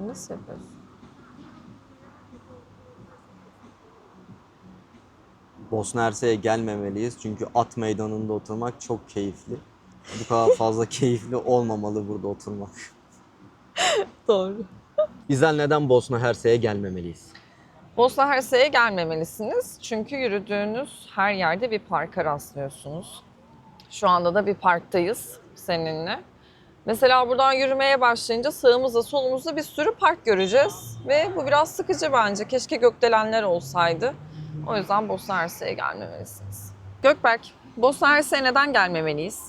Nasıl yapıyorsun? Bosna Hersek'e gelmemeliyiz çünkü at meydanında oturmak çok keyifli. Bu kadar fazla keyifli olmamalı burada oturmak. Doğru. Bizler neden Bosna Hersek'e gelmemeliyiz? Bosna Hersek'e gelmemelisiniz. Çünkü yürüdüğünüz her yerde bir parka rastlıyorsunuz. Şu anda da bir parktayız seninle. Mesela buradan yürümeye başlayınca sağımızda solumuzda bir sürü park göreceğiz. Ve bu biraz sıkıcı bence. Keşke gökdelenler olsaydı. O yüzden Bosna Hersek'e gelmemelisiniz. Gökberk, Bosna Hersek'e neden gelmemeliyiz?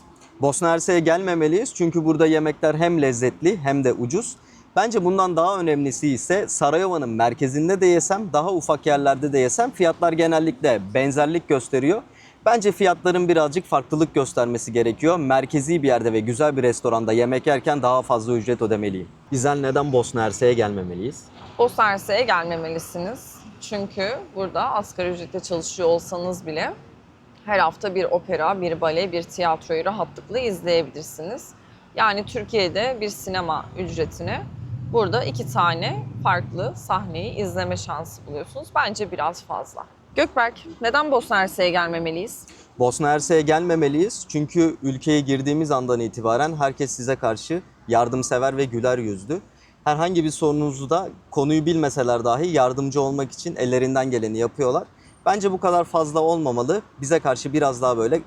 Bosna Hersek'e gelmemeliyiz çünkü burada yemekler hem lezzetli hem de ucuz. Bence bundan daha önemlisi ise Sarayova'nın merkezinde de yesem, daha ufak yerlerde de yesem fiyatlar genellikle benzerlik gösteriyor. Bence fiyatların birazcık farklılık göstermesi gerekiyor. Merkezi bir yerde ve güzel bir restoranda yemek yerken daha fazla ücret ödemeliyim. Bizler neden Bosna Hersek'e gelmemeliyiz? Bosna Hersek'e gelmemelisiniz. Çünkü burada asgari ücretle çalışıyor olsanız bile her hafta bir opera, bir bale, bir tiyatroyu rahatlıkla izleyebilirsiniz. Yani Türkiye'de bir sinema ücretini burada iki tane farklı sahneyi izleme şansı buluyorsunuz. Bence biraz fazla. Gökberk, neden Bosna Hersek'e gelmemeliyiz? Bosna Hersek'e gelmemeliyiz çünkü ülkeye girdiğimiz andan itibaren herkes size karşı yardımsever ve güler yüzlü. Herhangi bir sorununuzu da konuyu bilmeseler dahi yardımcı olmak için ellerinden geleni yapıyorlar. Bence bu kadar fazla olmamalı. Bize karşı biraz daha böyle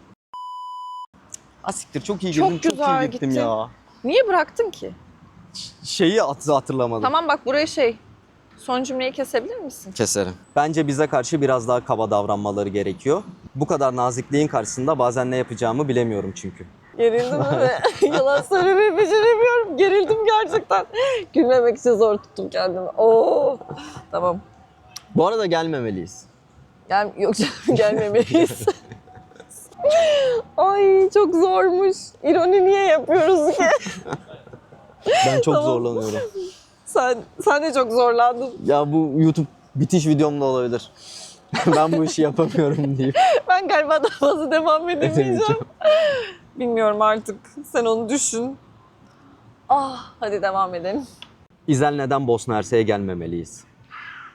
Asiktir çok iyi Çok girdim, çok, güzel iyi gittim gittin. ya. Niye bıraktın ki? Şeyi at- hatırlamadım. Tamam bak buraya şey, son cümleyi kesebilir misin? Keserim. Bence bize karşı biraz daha kaba davranmaları gerekiyor. Bu kadar nazikliğin karşısında bazen ne yapacağımı bilemiyorum çünkü. Gerildim ve yalan söylemeyi beceremiyorum. Gerildim gerçekten. Gülmemek için zor tuttum kendimi. Oo. Tamam. Bu arada gelmemeliyiz. Gel yok canım gelmemeliyiz. Ay çok zormuş. İroni niye yapıyoruz ki? Ben çok Tamam. zorlanıyorum. Sen sen de çok zorlandın. Ya bu YouTube bitiş videom da olabilir. ben bu işi yapamıyorum deyip Ben galiba daha fazla devam edemeyeceğim. Bilmiyorum artık. Sen onu düşün. Ah hadi devam edelim. İzel neden Bosna Hersek'e gelmemeliyiz?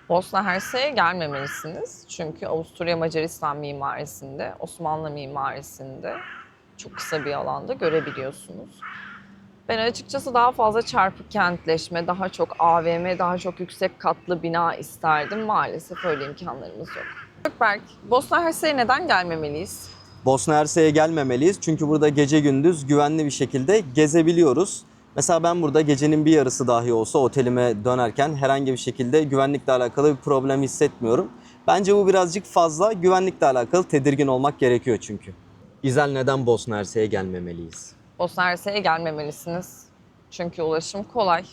Bosna Hersek'e gelmemelisiniz. Çünkü Avusturya Macaristan mimarisinde, Osmanlı mimarisinde çok kısa bir alanda görebiliyorsunuz. Ben açıkçası daha fazla çarpık kentleşme, daha çok AVM, daha çok yüksek katlı bina isterdim. Maalesef öyle imkanlarımız yok. Gökberk, Bosna Hersek'e neden gelmemeliyiz? Bosna Hersek'e gelmemeliyiz çünkü burada gece gündüz güvenli bir şekilde gezebiliyoruz. Mesela ben burada gecenin bir yarısı dahi olsa otelime dönerken herhangi bir şekilde güvenlikle alakalı bir problem hissetmiyorum. Bence bu birazcık fazla. Güvenlikle alakalı tedirgin olmak gerekiyor çünkü. İzel neden Bosna Hersek'e gelmemeliyiz? Bosna Hersek'e gelmemelisiniz. Çünkü ulaşım kolay.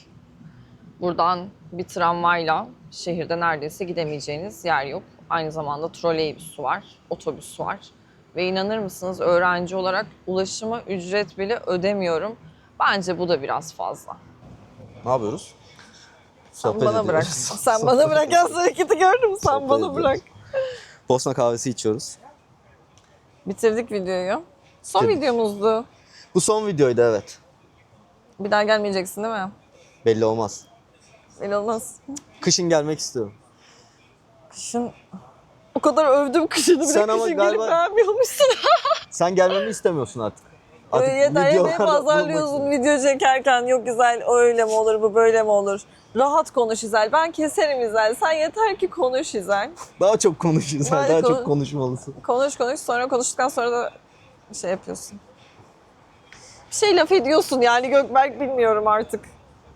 Buradan bir tramvayla şehirde neredeyse gidemeyeceğiniz yer yok. Aynı zamanda troleybüs var, otobüs var. Ve inanır mısınız öğrenci olarak ulaşıma ücret bile ödemiyorum. Bence bu da biraz fazla. Ne yapıyoruz? Sen bana bırak. Sen bana bırak. Yaz hareketi gördün mü? Sen Sohbet bana ediyoruz. bırak. Bosna kahvesi içiyoruz. Bitirdik videoyu. Son Bitirdik. videomuzdu. Bu son videoydu evet. Bir daha gelmeyeceksin değil mi? Belli olmaz. Belli olmaz. Kışın gelmek istiyorum. Kışın o kadar övdüm kışını bile Sen ama kışın galiba- gelip beğenmiyormuşsun. Sen gelmemi istemiyorsun artık. Artık Yeter videolarda pazarlıyorsun video çekerken yok güzel öyle mi olur bu böyle mi olur. Rahat konuş İzel. Ben keserim İzel. Sen yeter ki konuş İzel. Daha çok konuşuyorsun. Hadi Daha konuş. çok konuşmalısın. Konuş konuş sonra konuştuktan sonra da şey yapıyorsun. Bir şey laf ediyorsun yani Gökberk bilmiyorum artık.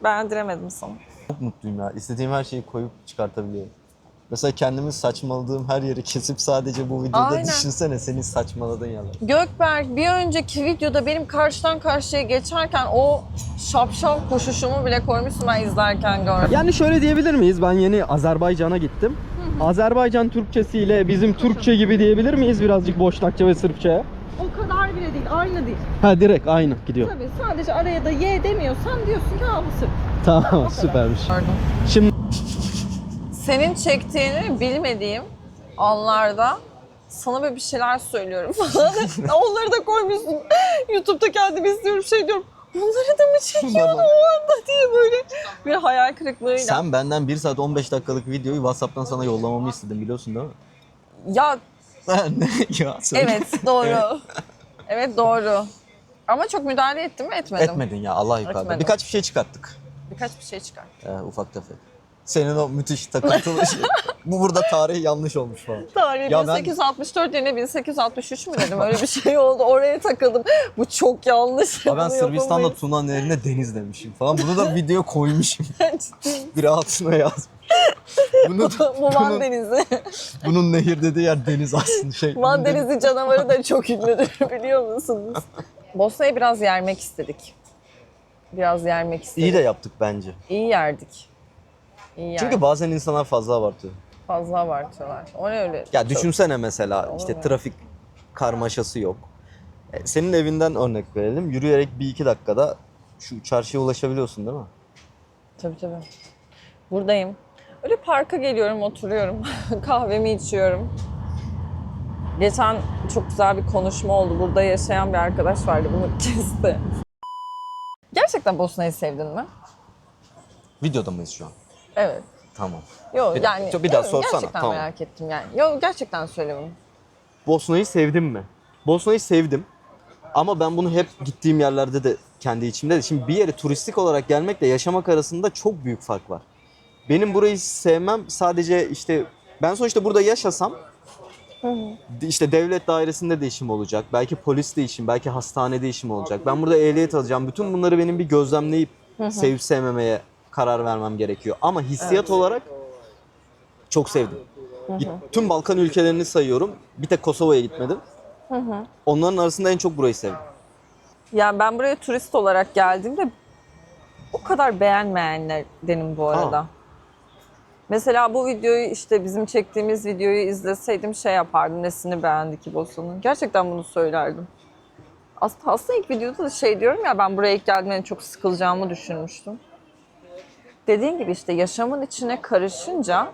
Beğendiremedim sana. Çok mutluyum ya. İstediğim her şeyi koyup çıkartabiliyorum. Mesela kendimi saçmaladığım her yeri kesip sadece bu videoda Aynen. düşünsene senin saçmaladığın yerler. Gökberk bir önceki videoda benim karşıdan karşıya geçerken o şapşal koşuşumu bile koymuşsun ben izlerken gördüm. Yani şöyle diyebilir miyiz? Ben yeni Azerbaycan'a gittim. Azerbaycan Türkçesiyle bizim Türkçe gibi diyebilir miyiz birazcık Boşnakça ve Sırpçaya? Kadar bile değil, aynı değil. Ha direkt aynı gidiyor. Tabii sadece araya da Y demiyorsan diyorsun ki ha bu Sırp. Tamam süpermiş. Gördüm. Şimdi Senin çektiğini bilmediğim anlarda sana böyle bir şeyler söylüyorum falan. Onları da koymuşsun. YouTube'da kendimi izliyorum şey diyorum. Bunları da mı çekiyordu o anda diye böyle bir hayal kırıklığıyla. Sen benden 1 saat 15 dakikalık videoyu WhatsApp'tan sana yollamamı istedin biliyorsun değil mi? Ya ne ya? Söyle. evet doğru. evet doğru. Ama çok müdahale ettim mi? Etmedim. Etmedin ya Allah yukarıda. Etmedim. Birkaç bir şey çıkarttık. Birkaç bir şey çıkar. Ee, ufak tefek. Senin o müthiş takıntılı şey. Bu burada tarih yanlış olmuş falan. Tarih Ya ben- 1864 yerine 1863 mü dedim? Öyle bir şey oldu. Oraya takıldım. Bu çok yanlış. Ha ben Bunu Sırbistan'da yapamayız. Tuna Nehri'ne deniz demişim falan. Bunu da video koymuşum. Ciddi. Bir altına yazmış. Bunu Bu Van bunun, Denizi. bunun nehir dediği yer deniz aslında şey. Van Denizi canavarı da çok ünlüdür biliyor musunuz? Bosna'yı biraz yermek istedik. Biraz yermek istedik. İyi de yaptık bence. İyi yerdik. İyi yerdik. Çünkü bazen insanlar fazla abartıyor. fazla abartıyorlar. O ne öyle? Ya Çok- düşünsene mesela Olur işte mu? trafik karmaşası yok. E, Senin evinden örnek verelim. Yürüyerek bir iki dakikada şu çarşıya ulaşabiliyorsun değil mi? Tabii tabii. Buradayım. Öyle parka geliyorum, oturuyorum. Kahvemi içiyorum. Geçen çok güzel bir konuşma oldu. Burada yaşayan bir arkadaş vardı. Bunu kesti. Gerçekten Bosna'yı sevdin mi? Videoda mıyız şu an? Evet. Tamam. Yok Bir- yani. bir daha evet, sorsana, Gerçekten tamam. merak ettim yani. Yok gerçekten söyle bunu. Bosna'yı sevdim mi? Bosna'yı sevdim. Ama ben bunu hep gittiğim yerlerde de kendi içimde de. Şimdi bir yere turistik olarak gelmekle yaşamak arasında çok büyük fark var. Benim burayı sevmem sadece işte ben sonuçta burada yaşasam işte devlet dairesinde de işim olacak. Belki polis de işim, belki hastanede işim olacak. Ben burada ehliyet alacağım. Bütün bunları benim bir gözlemleyip sevip sevmemeye karar vermem gerekiyor. Ama hissiyat olarak çok sevdim. Tüm Balkan ülkelerini sayıyorum. Bir tek Kosova'ya gitmedim. Onların arasında en çok burayı sevdim. Yani ben buraya turist olarak geldiğimde o kadar beğenmeyenlerdenim bu arada. Mesela bu videoyu işte bizim çektiğimiz videoyu izleseydim şey yapardım. Nesini beğendi ki Bosna'nın. Gerçekten bunu söylerdim. Aslında, aslında ilk videoda da şey diyorum ya ben buraya ilk geldiğimde çok sıkılacağımı düşünmüştüm. Dediğin gibi işte yaşamın içine karışınca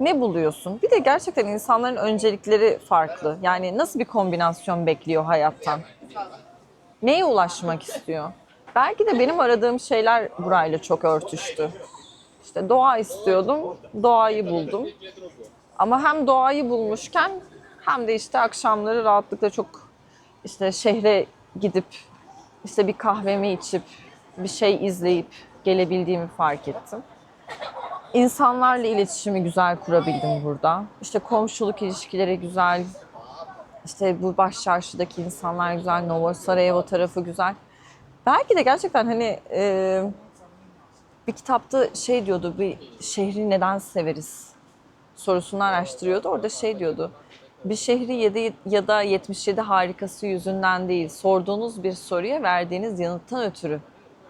ne buluyorsun? Bir de gerçekten insanların öncelikleri farklı. Yani nasıl bir kombinasyon bekliyor hayattan? Neye ulaşmak istiyor? Belki de benim aradığım şeyler burayla çok örtüştü. İşte doğa istiyordum, doğayı buldum. Ama hem doğayı bulmuşken hem de işte akşamları rahatlıkla çok işte şehre gidip işte bir kahvemi içip bir şey izleyip gelebildiğimi fark ettim. İnsanlarla iletişimi güzel kurabildim burada. İşte komşuluk ilişkileri güzel. İşte bu baş çarşıdaki insanlar güzel. Novo Sarajevo tarafı güzel. Belki de gerçekten hani e, bir kitapta şey diyordu, bir şehri neden severiz sorusunu araştırıyordu. Orada şey diyordu, bir şehri 7 ya da 77 harikası yüzünden değil, sorduğunuz bir soruya verdiğiniz yanıttan ötürü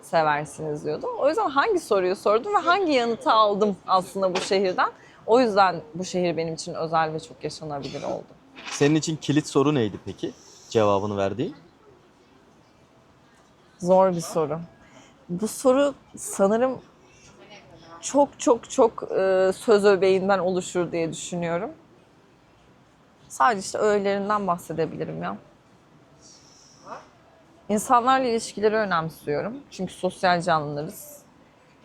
seversiniz diyordu. O yüzden hangi soruyu sordum ve hangi yanıtı aldım aslında bu şehirden. O yüzden bu şehir benim için özel ve çok yaşanabilir oldu. Senin için kilit soru neydi peki? Cevabını verdiğin? Zor bir soru. Bu soru sanırım çok çok çok e, söz öbeğinden oluşur diye düşünüyorum. Sadece işte öğelerinden bahsedebilirim ya. İnsanlarla ilişkileri önemsiyorum. Çünkü sosyal canlılarız.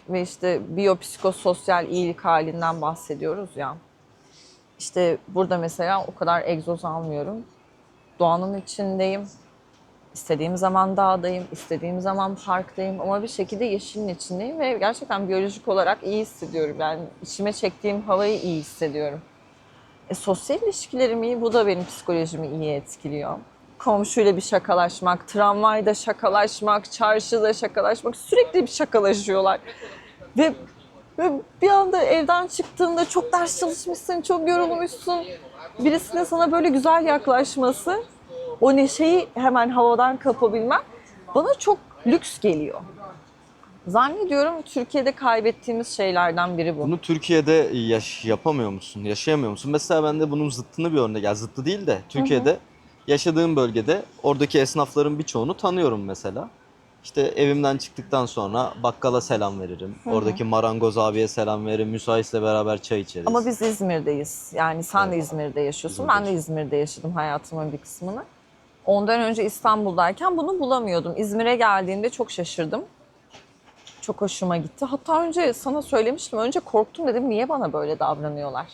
Ve işte biyopsikososyal iyilik halinden bahsediyoruz ya. İşte burada mesela o kadar egzoz almıyorum. Doğanın içindeyim. İstediğim zaman dağdayım, istediğim zaman parktayım ama bir şekilde yeşilin içindeyim ve gerçekten biyolojik olarak iyi hissediyorum. Yani içime çektiğim havayı iyi hissediyorum. E, sosyal ilişkilerim iyi, bu da benim psikolojimi iyi etkiliyor. Komşuyla bir şakalaşmak, tramvayda şakalaşmak, çarşıda şakalaşmak, sürekli bir şakalaşıyorlar. Ve, ve bir anda evden çıktığında çok ders çalışmışsın, çok yorulmuşsun. Birisinin sana böyle güzel yaklaşması o neşeyi hemen havadan kapabilmen bana çok lüks geliyor. Zannediyorum Türkiye'de kaybettiğimiz şeylerden biri bu. Bunu Türkiye'de yaş yapamıyor musun? Yaşayamıyor musun? Mesela ben de bunun zıttını bir örnek. Ya zıttı değil de Türkiye'de yaşadığım bölgede oradaki esnafların birçoğunu tanıyorum mesela. İşte evimden çıktıktan sonra bakkala selam veririm. Oradaki marangoz abiye selam veririm. Müsaitsle beraber çay içeriz. Ama biz İzmir'deyiz. Yani sen de Evet. İzmir'de yaşıyorsun. İzmir'de Ben de İzmir'de yaşadım hayatımın bir kısmını. Ondan önce İstanbul'dayken bunu bulamıyordum. İzmir'e geldiğimde çok şaşırdım. Çok hoşuma gitti. Hatta önce sana söylemiştim. Önce korktum dedim niye bana böyle davranıyorlar.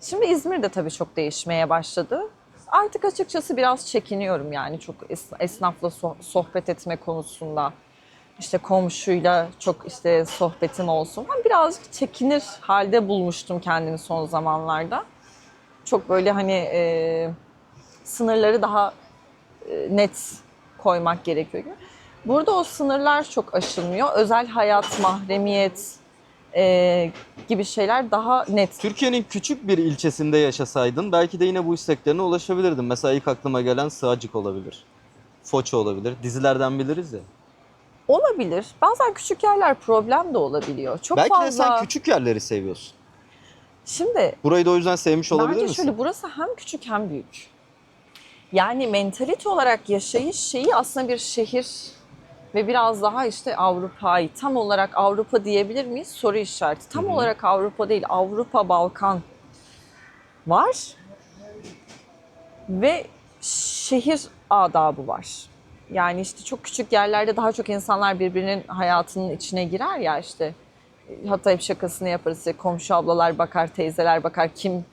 Şimdi İzmir'de tabii çok değişmeye başladı. Artık açıkçası biraz çekiniyorum yani çok es- esnafla so- sohbet etme konusunda. İşte komşuyla çok işte sohbetim olsun falan. Birazcık çekinir halde bulmuştum kendimi son zamanlarda. Çok böyle hani e, sınırları daha net koymak gerekiyor. gibi. Burada o sınırlar çok aşılmıyor. Özel hayat, mahremiyet e, gibi şeyler daha net. Türkiye'nin küçük bir ilçesinde yaşasaydın belki de yine bu isteklerine ulaşabilirdin. Mesela ilk aklıma gelen Sığacık olabilir. Foça olabilir. Dizilerden biliriz ya. Olabilir. Bazen küçük yerler problem de olabiliyor. Çok belki fazla. de sen küçük yerleri seviyorsun. Şimdi Burayı da o yüzden sevmiş olabilir bence misin? şöyle burası hem küçük hem büyük. Yani mentalite olarak yaşayış şeyi aslında bir şehir ve biraz daha işte Avrupa'yı tam olarak Avrupa diyebilir miyiz? Soru işareti. Tam Hı hı. olarak Avrupa değil, Avrupa, Balkan var. Ve şehir adabı var. Yani işte çok küçük yerlerde daha çok insanlar birbirinin hayatının içine girer ya işte. Hatta hep şakasını yaparız. İşte komşu ablalar bakar, teyzeler bakar. Kim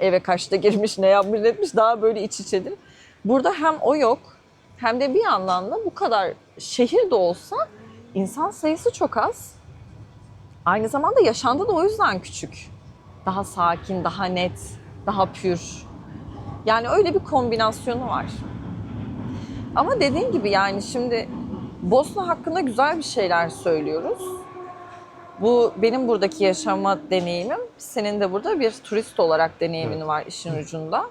eve kaçta girmiş, ne yapmış, ne etmiş daha böyle iç içedir. Burada hem o yok hem de bir yandan da bu kadar şehir de olsa insan sayısı çok az. Aynı zamanda yaşandı da o yüzden küçük. Daha sakin, daha net, daha pür. Yani öyle bir kombinasyonu var. Ama dediğin gibi yani şimdi Bosna hakkında güzel bir şeyler söylüyoruz. Bu benim buradaki yaşama deneyimim. Senin de burada bir turist olarak deneyimin var işin ucunda.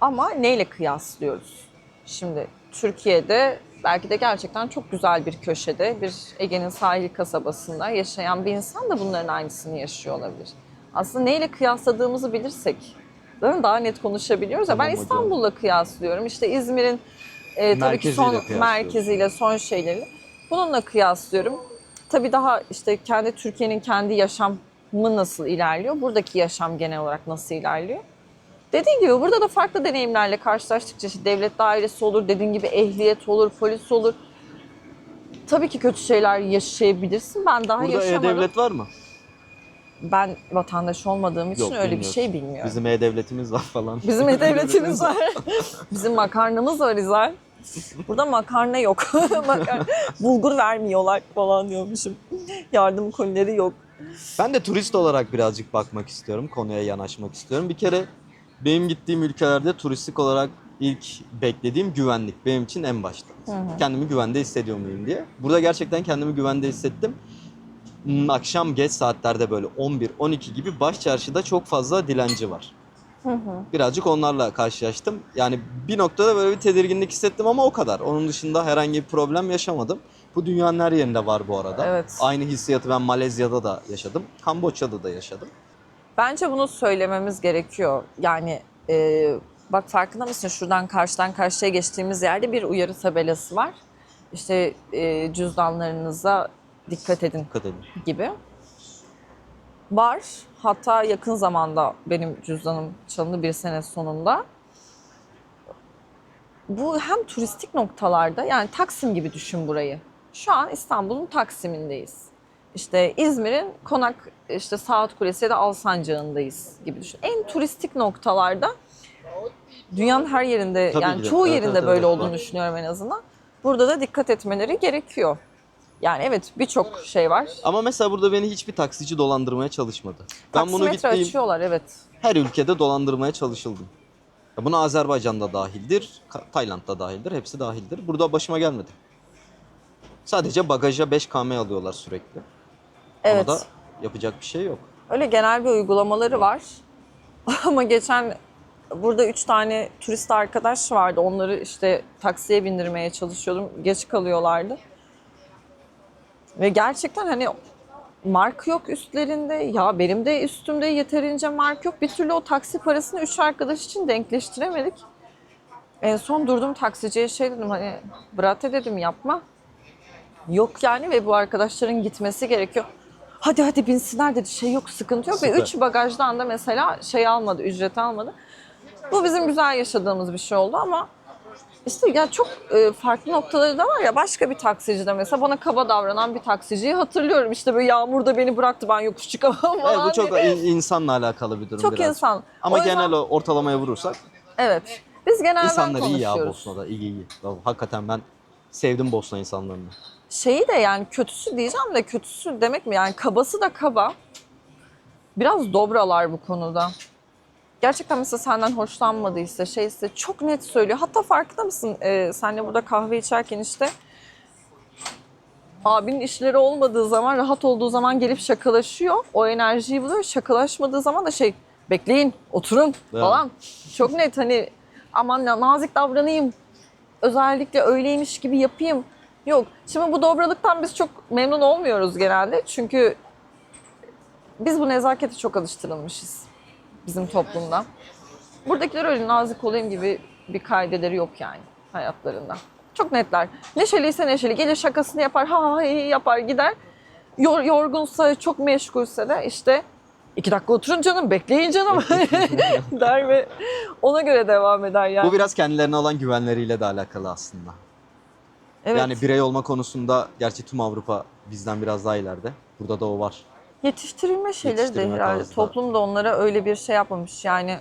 Ama neyle kıyaslıyoruz? Şimdi Türkiye'de belki de gerçekten çok güzel bir köşede bir Ege'nin sahil kasabasında yaşayan bir insan da bunların aynısını yaşıyor olabilir. Aslında neyle kıyasladığımızı bilirsek daha net konuşabiliyoruz. Tamam ben. İstanbul'la kıyaslıyorum. İşte İzmir'in e, tabii ki son merkeziyle son şeyleri. Bununla kıyaslıyorum. Tabii daha işte kendi Türkiye'nin kendi yaşamı nasıl ilerliyor? Buradaki yaşam genel olarak nasıl ilerliyor? Dediğin gibi burada da farklı deneyimlerle karşılaştıkça işte devlet dairesi olur, dediğin gibi ehliyet olur, polis olur. Tabii ki kötü şeyler yaşayabilirsin. Ben daha Burada yaşamadım. E-Devlet var mı? Ben vatandaş olmadığım için Yok, öyle bir şey bilmiyorum. Bizim E-Devletimiz var falan. Bizim e-devletimiz var. Bizim makarnamız var İzel. Burada makarna yok. Makarna- Bulgur vermiyorlar falan diyormuşum. Yardım kolileri yok. Ben de turist olarak birazcık bakmak istiyorum. Konuya yanaşmak istiyorum. Bir kere benim gittiğim ülkelerde turistik olarak ilk beklediğim güvenlik. Benim için en başta. Kendimi güvende hissediyor muyum diye. Burada gerçekten kendimi güvende hissettim. Hmm, Akşam geç saatlerde böyle 11-12 gibi baş çarşıda çok fazla dilenci var. Birazcık onlarla karşılaştım. Yani bir noktada böyle bir tedirginlik hissettim ama o kadar. Onun dışında herhangi bir problem yaşamadım. Bu dünyanın her yerinde var bu arada. Evet. Aynı hissiyatı ben Malezya'da da yaşadım. Kamboçya'da da yaşadım. Bence bunu söylememiz gerekiyor. Yani e, bak farkında mısın? Şuradan karşıdan karşıya geçtiğimiz yerde bir uyarı tabelası var. İşte e, cüzdanlarınıza dikkat edin Dikkat edin. gibi. Var. Hatta yakın zamanda benim cüzdanım çalındı bir sene sonunda. Bu hem turistik noktalarda yani Taksim gibi düşün burayı. Şu an İstanbul'un Taksim'indeyiz. İşte İzmir'in Konak işte Saat Kulesi ya da Alsancak'ındayız gibi düşün. En turistik noktalarda dünyanın her yerinde Tabii yani çoğu Evet, yerinde evet, böyle evet, olduğunu düşünüyorum en azından. Burada da dikkat etmeleri gerekiyor. Yani evet birçok şey var. Ama mesela burada beni hiçbir taksici dolandırmaya çalışmadı. Ben bunu Taksimetre gittiğim açıyorlar evet. her ülkede dolandırmaya çalışıldım. Ya Buna Azerbaycan'da dahildir, Ka- Tayland'da dahildir, hepsi dahildir. Burada başıma gelmedi. Sadece bagaja 5 km alıyorlar sürekli. Evet. Ona da yapacak bir şey yok. Öyle genel bir uygulamaları var. Ama geçen burada üç tane turist arkadaş vardı. Onları işte taksiye bindirmeye çalışıyordum. Geç kalıyorlardı. Ve gerçekten hani mark yok üstlerinde. Ya benim de üstümde yeterince mark yok. Bir türlü o taksi parasını üç arkadaş için denkleştiremedik. En son durdum taksiciye şey dedim hani brate dedim yapma. Yok yani ve bu arkadaşların gitmesi gerekiyor. Hadi hadi binsinler dedi. Şey yok sıkıntı yok. Ve Süper. üç bagajdan da mesela şey almadı, ücret almadı. Bu bizim güzel yaşadığımız bir şey oldu ama işte ya çok e, farklı noktaları da var ya başka bir taksici de mesela bana kaba davranan bir taksiciyi hatırlıyorum. İşte böyle yağmurda beni bıraktı ben yokuş çıkamam Evet, bu çok in- insanla alakalı bir durum Çok biraz. insan. Ama O yüzden- genel o ortalamaya vurursak Evet. Biz genelden insanlar iyi ya konuşuyoruz. Bosna'da. iyi iyi. Hakikaten ben sevdim Bosna insanlarını. Şeyi de yani kötüsü diyeceğim de kötüsü demek mi? Yani kabası da kaba. Biraz dobralar bu konuda. Gerçekten mesela senden hoşlanmadıysa şeyse çok net söylüyor. Hatta farkında mısın? Ee, senle burada kahve içerken işte abinin işleri olmadığı zaman, rahat olduğu zaman gelip şakalaşıyor. O enerjiyi buluyor. Şakalaşmadığı zaman da şey bekleyin, oturun Evet. falan. Çok net hani aman na- nazik davranayım. Özellikle öyleymiş gibi yapayım. Yok. Şimdi bu dobralıktan biz çok memnun olmuyoruz genelde. Çünkü biz bu nezakete çok alıştırılmışız bizim toplumda. Buradakiler öyle nazik olayım gibi bir kaideleri yok yani hayatlarında. Çok netler. Neşeliyse neşeli. Gelir şakasını yapar, ha ha iyi yapar gider. Yor, yorgunsa, çok meşgulse de işte iki dakika oturun canım, bekleyin canım der ve ona göre devam eder yani. Bu biraz kendilerine olan güvenleriyle de alakalı aslında. Evet. Yani birey olma konusunda gerçi tüm Avrupa bizden biraz daha ileride. Burada da o var. Yetiştirilme şeyleri de herhalde. tarzı da. Toplum da onlara öyle bir şey yapmamış. Yani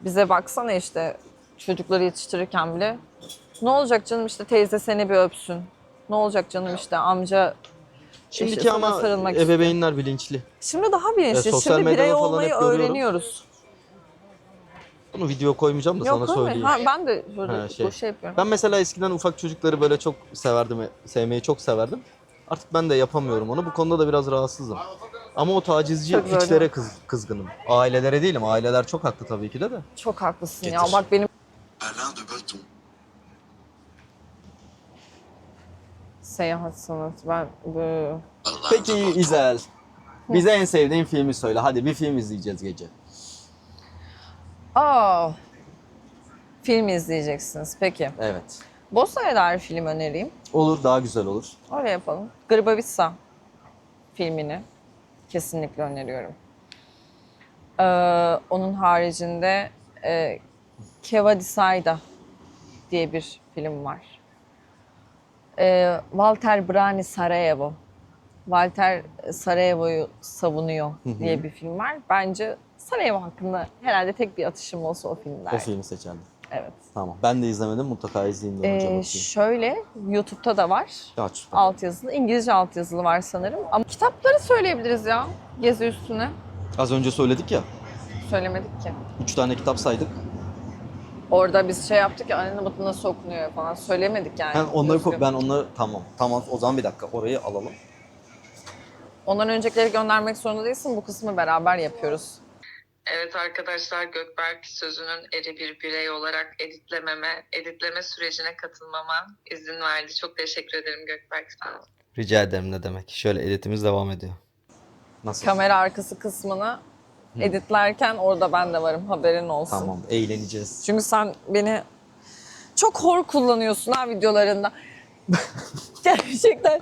bize baksana işte çocukları yetiştirirken bile ne olacak canım işte teyze seni bir öpsün. Ne olacak canım işte amca Şimdiki işte ama sarılmak ebeveynler bilinçli. Şimdi daha bilinçli. E, sosyal Şimdi birey falan olmayı hep görüyorum. öğreniyoruz. Bunu video koymayacağım da sana söyleyeyim. Ha, ben de böyle Ha, şey. bu şey yapıyorum. Ben mesela eskiden ufak çocukları böyle çok severdim, sevmeyi çok severdim. Artık ben de yapamıyorum onu. Bu konuda da biraz rahatsızım. Ama o tacizci Çok zor, piçlere kız, kızgınım. Ailelere değilim. Aileler çok haklı tabii ki de de. Çok haklısın ya. Getir. Bak benim Alain de Botton. seyahat sanatı. Ben bu Alain Peki. İzel. Bize en sevdiğin filmi söyle. Hadi bir film izleyeceğiz gece. Aa, film izleyeceksiniz. Peki. Evet. Bosna'ya dair film önereyim. Olur daha güzel olur. Öyle yapalım. Grbavica filmini kesinlikle öneriyorum. Ee, onun haricinde e, Keva Disayda diye bir film var. Ee, Walter Brani Sarajevo. Walter Sarajevo'yu savunuyor diye bir film var. Bence Sarajevo hakkında herhalde tek bir atışım olsa o filmler. O filmi seçerdim. Evet. Tamam. Ben de izlemedim. Mutlaka izleyeyim de Ee, şöyle YouTube'da da var. Ya süper. Altyazılı, İngilizce altyazılı var sanırım. Ama kitapları söyleyebiliriz ya gezi üstüne. Az önce söyledik ya. Söylemedik ki. Üç tane kitap saydık. Orada biz şey yaptık ya annenin batı nasıl okunuyor falan söylemedik yani. Ben onları Düzgün. ben onları tamam. Tamam o zaman bir dakika orayı alalım. Ondan öncekileri göndermek zorunda değilsin. Bu kısmı beraber yapıyoruz. Evet arkadaşlar Gökberk sözünün eri bir birey olarak editlememe, editleme sürecine katılmama izin verdi. Çok teşekkür ederim Gökberk sana. Rica ederim ne demek. Şöyle editimiz devam ediyor. Nasıl? Kamera arkası kısmını editlerken orada ben de varım haberin olsun. Tamam eğleneceğiz. Çünkü sen beni çok hor kullanıyorsun ha videolarında. Gerçekten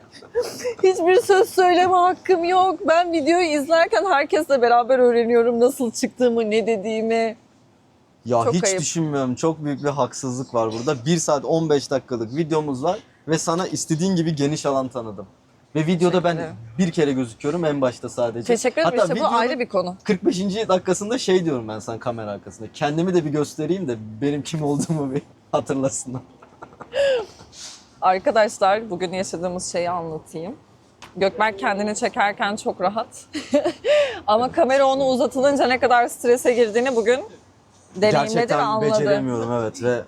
hiçbir söz söyleme hakkım yok. Ben videoyu izlerken herkesle beraber öğreniyorum nasıl çıktığımı, ne dediğimi. Ya Çok hiç ayıp. düşünmüyorum. Çok büyük bir haksızlık var burada. 1 saat 15 dakikalık videomuz var ve sana istediğin gibi geniş alan tanıdım. Ve videoda ben ederim. bir kere gözüküyorum en başta sadece. Teşekkür ederim Hatta işte bu ayrı bir konu. 45. dakikasında şey diyorum ben sana kamera arkasında. Kendimi de bir göstereyim de benim kim olduğumu bir hatırlasınlar. Arkadaşlar bugün yaşadığımız şeyi anlatayım. Gökberk kendini çekerken çok rahat. Ama kamera onu uzatılınca ne kadar strese girdiğini bugün deneyimledi ve gerçekten anladı. beceremiyorum evet ve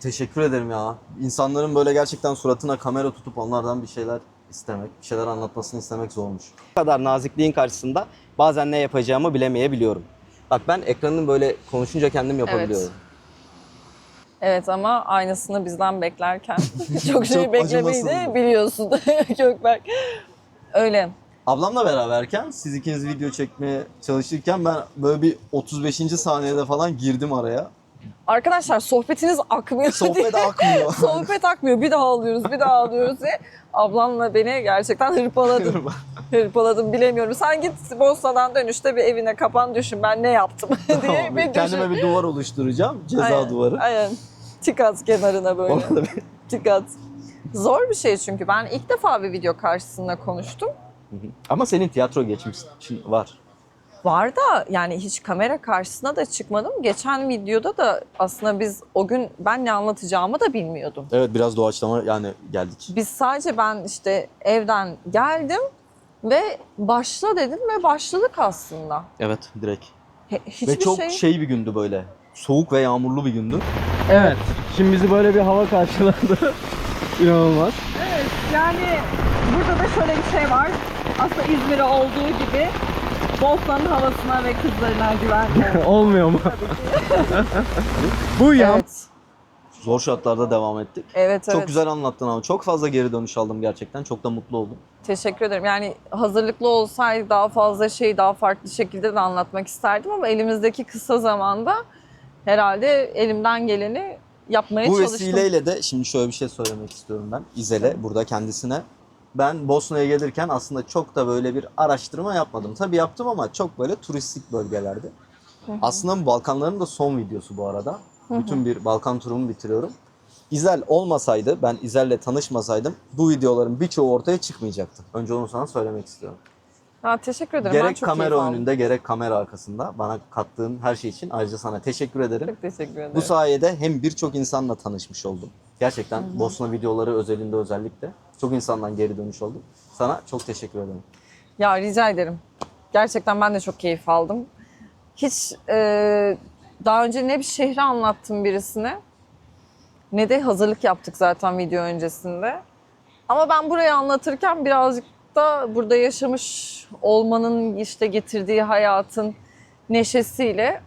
teşekkür ederim ya. İnsanların böyle gerçekten suratına kamera tutup onlardan bir şeyler istemek, bir şeyler anlatmasını istemek zormuş. Bu kadar nazikliğin karşısında bazen ne yapacağımı bilemeyebiliyorum. Bak ben ekranın böyle konuşunca kendim yapabiliyorum. Evet ama aynısını bizden beklerken çok şey beklemeyi de acımasızdı. biliyorsun Gökberk. Öyle. Ablamla beraberken siz ikiniz video çekmeye çalışırken ben böyle bir 35. saniyede falan girdim araya. Arkadaşlar sohbetiniz akmıyor Sohbet diye. akmıyor. Sohbet akmıyor. Bir daha alıyoruz, bir daha alıyoruz diye. Ablamla beni gerçekten hırpaladın. hırpaladım bilemiyorum. Sen git Bosna'dan dönüşte bir evine kapan düşün ben ne yaptım diye Tamam, bir düşün. Kendime bir duvar oluşturacağım. Ceza Aynen, duvarı. Aynen. Tik at kenarına böyle. Orada bir- Tik at. Zor bir şey çünkü. Ben ilk defa bir video karşısında konuştum. Ama senin tiyatro geçmişin var. Var da yani hiç kamera karşısına da çıkmadım. Geçen videoda da aslında biz o gün ben ne anlatacağımı da bilmiyordum. Evet biraz doğaçlama yani geldik. Biz sadece ben işte evden geldim ve başla dedim ve başladık aslında. Evet direkt. He- hiçbir Ve çok şey... şey... bir gündü böyle. Soğuk ve yağmurlu bir gündü. Evet. Şimdi bizi böyle bir hava karşıladı. İnanılmaz. Evet yani burada da şöyle bir şey var. Aslında İzmir'e olduğu gibi Bosna'nın havasına ve kızlarına güven. Olmuyor mu? Bu ya. Evet. Zor şartlarda devam ettik. Evet evet. Çok güzel anlattın ama çok fazla geri dönüş aldım gerçekten. Çok da mutlu oldum. Teşekkür ederim. Yani hazırlıklı olsaydı daha fazla şeyi daha farklı şekilde de anlatmak isterdim ama elimizdeki kısa zamanda herhalde elimden geleni yapmaya Bu çalıştım. vesileyle de şimdi şöyle bir şey söylemek istiyorum ben İzel'e burada kendisine. Ben Bosna'ya gelirken aslında çok da böyle bir araştırma yapmadım. Tabii yaptım ama çok böyle turistik bölgelerde. Aslında bu Balkanların da son videosu bu arada. Bütün bir Balkan turumu bitiriyorum. İzel olmasaydı, ben İzel'le tanışmasaydım bu videoların birçoğu ortaya çıkmayacaktı. Önce onu sana söylemek istiyorum. Ha, teşekkür ederim. ben Gerek çok kamera keyif aldım. önünde gerek kamera arkasında bana kattığın her şey için ayrıca sana teşekkür ederim. Çok teşekkür ederim. Bu sayede hem birçok insanla tanışmış oldum. Gerçekten Bosna videoları özelinde özellikle çok insandan geri dönüş oldum. Sana çok teşekkür ederim. Ya rica ederim. Gerçekten ben de çok keyif aldım. Hiç e, daha önce ne bir şehri anlattım birisine ne de hazırlık yaptık zaten video öncesinde. Ama ben burayı anlatırken birazcık da burada yaşamış olmanın işte getirdiği hayatın neşesiyle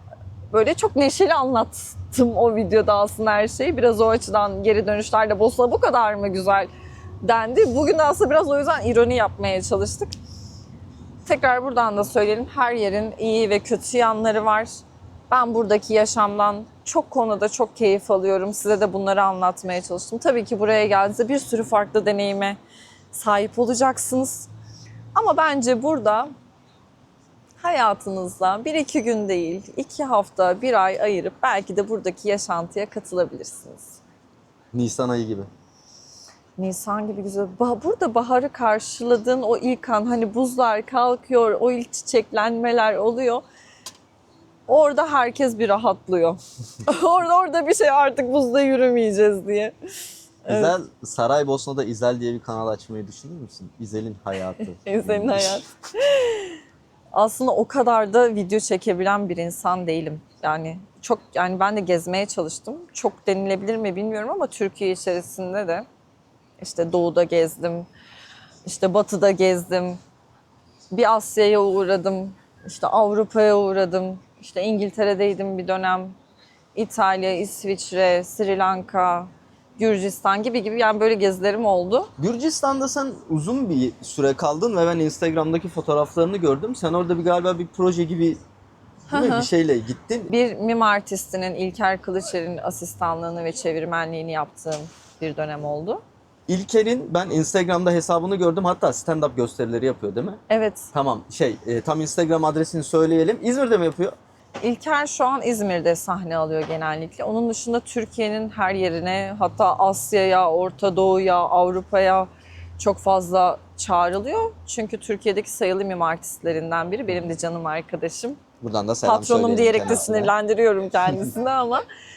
böyle çok neşeli anlattım o videoda aslında her şeyi. Biraz o açıdan geri dönüşlerde Bosna bu kadar mı güzel dendi. Bugün de aslında biraz o yüzden ironi yapmaya çalıştık. Tekrar buradan da söyleyelim. Her yerin iyi ve kötü yanları var. Ben buradaki yaşamdan çok konuda çok keyif alıyorum. Size de bunları anlatmaya çalıştım. Tabii ki buraya geldiğinizde bir sürü farklı deneyime sahip olacaksınız. Ama bence burada hayatınızda bir iki gün değil, iki hafta, bir ay ayırıp belki de buradaki yaşantıya katılabilirsiniz. Nisan ayı gibi. Nisan gibi güzel. Burada baharı karşıladığın o ilk an hani buzlar kalkıyor, o ilk çiçeklenmeler oluyor. Orada herkes bir rahatlıyor. orada orada bir şey artık buzda yürümeyeceğiz diye. Evet. İzel, Saraybosna'da İzel diye bir kanal açmayı düşünür müsün? İzel'in hayatı. Senin hayat. Aslında o kadar da video çekebilen bir insan değilim. Yani çok yani ben de gezmeye çalıştım. Çok denilebilir mi bilmiyorum ama Türkiye içerisinde de işte doğuda gezdim. işte batıda gezdim. Bir Asya'ya uğradım. işte Avrupa'ya uğradım. İşte İngiltere'deydim bir dönem. İtalya, İsviçre, Sri Lanka, Gürcistan gibi gibi yani böyle gezilerim oldu. Gürcistan'da sen uzun bir süre kaldın ve ben Instagram'daki fotoğraflarını gördüm. Sen orada bir galiba bir proje gibi değil mi? bir şeyle gittin. Bir mim artistinin İlker Kılıçer'in asistanlığını ve çevirmenliğini yaptığım bir dönem oldu. İlker'in ben Instagram'da hesabını gördüm. Hatta stand-up gösterileri yapıyor değil mi? Evet, Tamam şey e, tam Instagram adresini söyleyelim. İzmir'de mi yapıyor? İlker şu an İzmir'de sahne alıyor genellikle. Onun dışında Türkiye'nin her yerine hatta Asya'ya, Orta Doğu'ya, Avrupa'ya çok fazla çağrılıyor. Çünkü Türkiye'deki sayılı mim artistlerinden biri. Benim de canım arkadaşım. Buradan da selam Patronum diyerek de kendisine. sinirlendiriyorum kendisini ama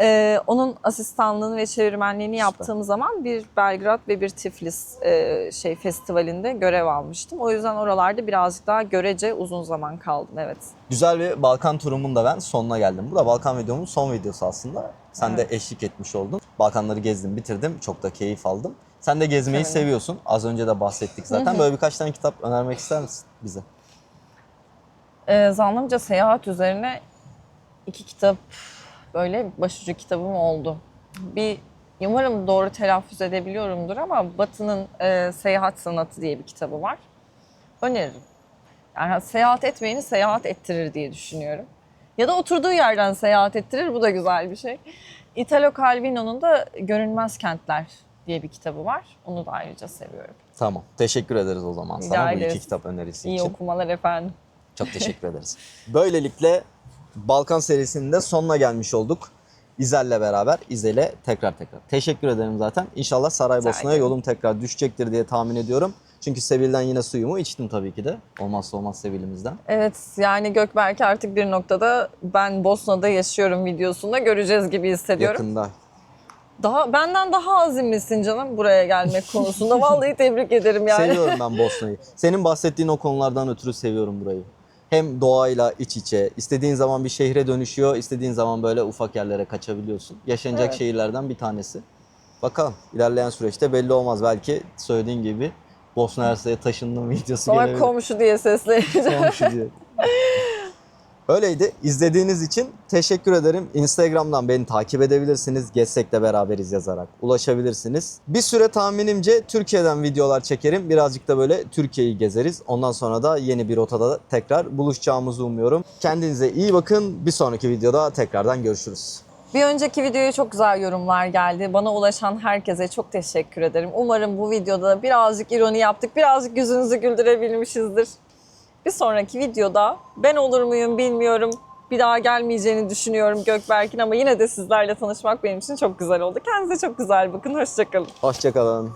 e, onun asistanlığını ve çevirmenliğini yaptığım zaman bir Belgrad ve bir Tiflis e, şey festivalinde görev almıştım. O yüzden oralarda birazcık daha görece uzun zaman kaldım evet. Güzel bir Balkan turumun da ben sonuna geldim. Bu da Balkan videomun son videosu aslında. Sen de eşlik etmiş oldun. Balkanları gezdim, bitirdim. Çok da keyif aldım. Sen de gezmeyi Evet. seviyorsun. Az önce de bahsettik zaten. Böyle birkaç tane kitap önermek ister misin bize? E, zannımca seyahat üzerine iki kitap böyle başucu kitabım oldu. Bir umarım doğru telaffuz edebiliyorumdur ama Batı'nın e, Seyahat Sanatı diye bir kitabı var. Öneririm. Yani seyahat etmeyeni seyahat ettirir diye düşünüyorum. Ya da oturduğu yerden seyahat ettirir. Bu da güzel bir şey. Italo Calvino'nun da Görünmez Kentler diye bir kitabı var. Onu da ayrıca seviyorum. Tamam. Teşekkür ederiz o zaman Rica sana bu ederiz. iki kitap önerisi İyi için. okumalar efendim. Çok teşekkür ederiz. Böylelikle Balkan serisinin de sonuna gelmiş olduk. İzel'le beraber İzel'e tekrar tekrar teşekkür ederim zaten. İnşallah Saraybosna'ya yolum tekrar düşecektir diye tahmin ediyorum. Çünkü Sevil'den yine suyumu içtim tabii ki de. Olmazsa olmaz Sevil'imizden. Evet yani Gökberk artık bir noktada ben Bosna'da yaşıyorum videosunda göreceğiz gibi hissediyorum. Yakında. Daha benden daha azimlisin canım buraya gelmek konusunda. Vallahi tebrik ederim yani. Seviyorum ben Bosna'yı. Senin bahsettiğin o konulardan ötürü seviyorum burayı. Hem doğayla iç içe, istediğin zaman bir şehre dönüşüyor, istediğin zaman böyle ufak yerlere kaçabiliyorsun. Yaşanacak Evet. şehirlerden bir tanesi. Bakalım ilerleyen süreçte belli olmaz. Belki söylediğin gibi Bosna Hersek'e taşındım videosu Sonra gelebilir. komşu diye sesleneceğim. Komşu diye. Öyleydi. İzlediğiniz için teşekkür ederim. Instagram'dan beni takip edebilirsiniz. Gezsek'le beraberiz yazarak ulaşabilirsiniz. Bir süre tahminimce Türkiye'den videolar çekerim. Birazcık da böyle Türkiye'yi gezeriz. Ondan sonra da yeni bir rotada tekrar buluşacağımızı umuyorum. Kendinize iyi bakın. Bir sonraki videoda tekrardan görüşürüz. Bir önceki videoya çok güzel yorumlar geldi. Bana ulaşan herkese çok teşekkür ederim. Umarım bu videoda da birazcık ironi yaptık, birazcık yüzünüzü güldürebilmişizdir. Bir sonraki videoda ben olur muyum bilmiyorum. Bir daha gelmeyeceğini düşünüyorum Gökberk'in ama yine de sizlerle tanışmak benim için çok güzel oldu. Kendinize çok güzel bakın. Hoşçakalın. Hoşçakalın.